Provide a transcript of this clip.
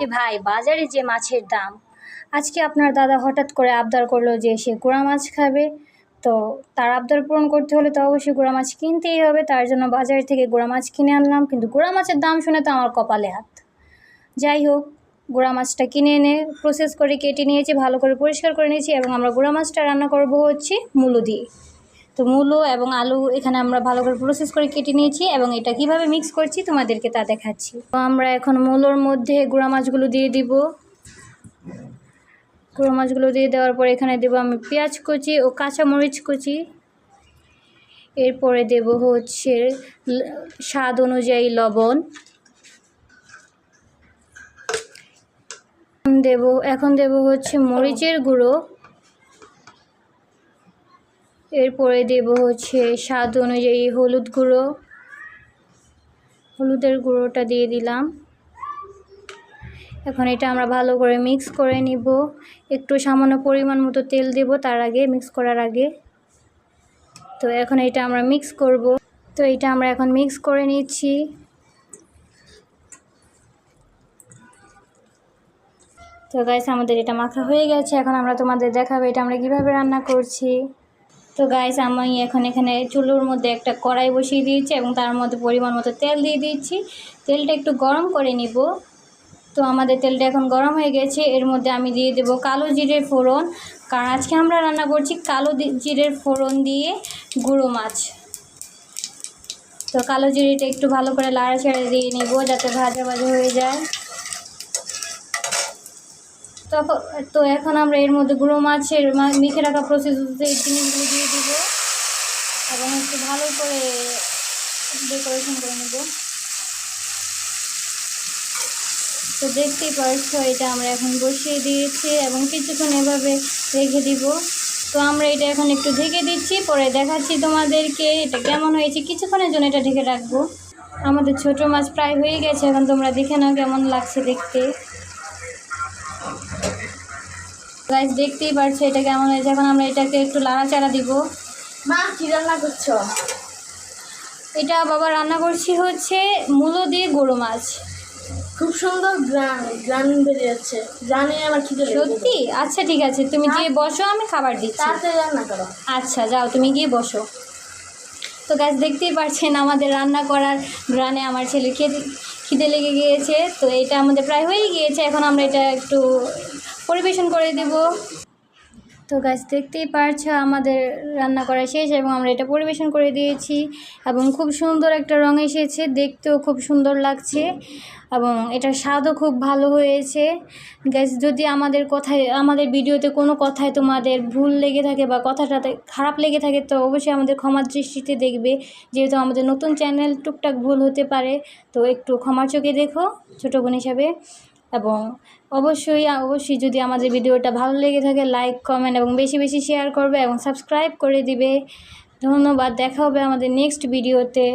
এ ভাই, বাজারে যে মাছের দাম। আজকে আপনার দাদা হঠাৎ করে আবদার করল যে সে গুড়া মাছ খাবে। তো তার আবদার পূরণ করতে হলে তো অবশ্যই গুড়া মাছ কিনতেই হবে। তার জন্য বাজার থেকে গুড়া মাছ কিনে আনলাম। কিন্তু গুড়া মাছের দাম শুনে তো আমার কপালে হাত। যাই হোক, গুড়া মাছটা কিনে এনে প্রসেস করে কেটে নিয়েছি, ভালো করে পরিষ্কার করে নিয়েছি এবং আমরা গুড়া মাছটা রান্না করব হচ্ছে মূলো দিয়ে। তো মূলো এবং আলু এখানে আমরা ভালো করে প্রসেস করে কেটে নিয়েছি এবং এটা কীভাবে মিক্স করছি তোমাদেরকে তা দেখাচ্ছি। তো আমরা এখন মূলোর মধ্যে গুঁড়া মাছগুলো দিয়ে দিব। গুঁড়ো মাছগুলো দিয়ে দেওয়ার পর এখানে দেবো আমি পেঁয়াজ কুচি ও কাঁচা মরিচ কুচি। এরপরে দেব হচ্ছে স্বাদ অনুযায়ী লবণ। দেব, এখন দেব হচ্ছে মরিচের গুঁড়ো। এরপরে দেব হচ্ছে স্বাদ অনুযায়ী হলুদ গুঁড়ো। হলুদের গুঁড়োটা দিয়ে দিলাম। এখন এটা আমরা ভালো করে মিক্স করে নিব। একটু সামান্য পরিমাণ মতো তেল দেব তার আগে মিক্স করার আগে। তো এখন এটা আমরা মিক্স করব। তো এটা আমরা এখন মিক্স করে নিচ্ছি। তো গাইস আমাদের এটা মাখা হয়ে গেছে। এখন আমরা তোমাদের দেখাবো এটা আমরা কীভাবে রান্না করছি। তো গাইস আমি এখন এখানে চুলোর মধ্যে একটা কড়াই বসিয়ে দিয়েছি এবং তার মধ্যে পরিমাণ মতো তেল দিয়ে দিচ্ছি তেলটা একটু গরম করে নিব। তো আমাদের তেলটা এখন গরম হয়ে গেছে। এর মধ্যে আমি দিয়ে দেব কালো জিরের ফোড়ন। কারণ আজকে আমরা রান্না করছি কালো জিরের ফোড়ন দিয়ে গুঁড়ো মাছ। তো কালো জিরেটা একটু ভালো করে লাড়া ছেড়ে দিয়ে নিব যাতে ভাজা ভাজা হয়ে যায়। তখন তো এখন আমরা এর মধ্যে গুঁড়ো মাছের মেখে রাখা প্রসেস জিনিসগুলো দিয়ে দিব। এবং একটু ভালো করে ডেকোরেশন করে নেব। তো দেখতেই পারছ, এটা আমরা এখন বসিয়ে দিয়েছি এবং কিছুক্ষণ এভাবে রেখে দিব। তো আমরা এটা এখন একটু ঢেকে দিচ্ছি, পরে দেখাচ্ছি তোমাদেরকে এটা কেমন হয়েছে। কিছুক্ষণের জন্য এটা ঢেকে রাখব। আমাদের ছোট মাছ প্রায় হয়ে গেছে, এখন তোমরা দেখে নাও কেমন লাগছে দেখতে। গাইজ দেখতেই পারছ এটা কেমন হয়েছে? এখন আমরা এটাকে একটু লাড়াচাড়া দিব। মা কি রান্না করছ? এটা বাবা রান্না করছি হচ্ছে মূলো দিয়ে গরু মাছ। খুব সুন্দর গ্রান গ্রান বেরিয়েছে গ্রানে আমার খিদে। সত্যি? আচ্ছা ঠিক আছে। তুমি গিয়ে বসো আমি খাবার দিচ্ছি। তাড়াতাড়ি রান্না করো। আচ্ছা যাও তুমি গিয়ে বসো। তো গাছ দেখতেই পারছেন আমাদের রান্না করার গ্রানে আমার ছেলে খেতে খিদে লেগে গিয়েছে। তো এটা আমাদের প্রায় হয়েই গিয়েছে। এখন আমরা এটা একটু পরিবেশন করে দেব। তো গাছ দেখতেই পারছ আমাদের রান্না করা শেষ এবং আমরা এটা পরিবেশন করে দিয়েছি এবং খুব সুন্দর একটা রং এসেছে, দেখতেও খুব সুন্দর লাগছে এবং এটার স্বাদও খুব ভালো হয়েছে। গ্যাস যদি আমাদের কথায়, আমাদের ভিডিওতে কোনো কথায় তোমাদের ভুল লেগে থাকে বা কথাটাতে খারাপ লেগে থাকে, তো অবশ্যই আমাদের ক্ষমার দৃষ্টিতে দেখবে। যেহেতু আমাদের নতুন চ্যানেল টুকটাক ভুল হতে পারে, তো একটু ক্ষমার চোখে দেখো, ছোটো বোন হিসাবে। এবং অবশ্যই অবশ্যই যদি আমাদের ভিডিওটা ভালো লেগে থাকে লাইক কমেন্ট এবং বেশি বেশি শেয়ার করবে এবং সাবস্ক্রাইব করে দিবে। ধন্যবাদ, দেখা হবে আমাদের নেক্সট ভিডিওতে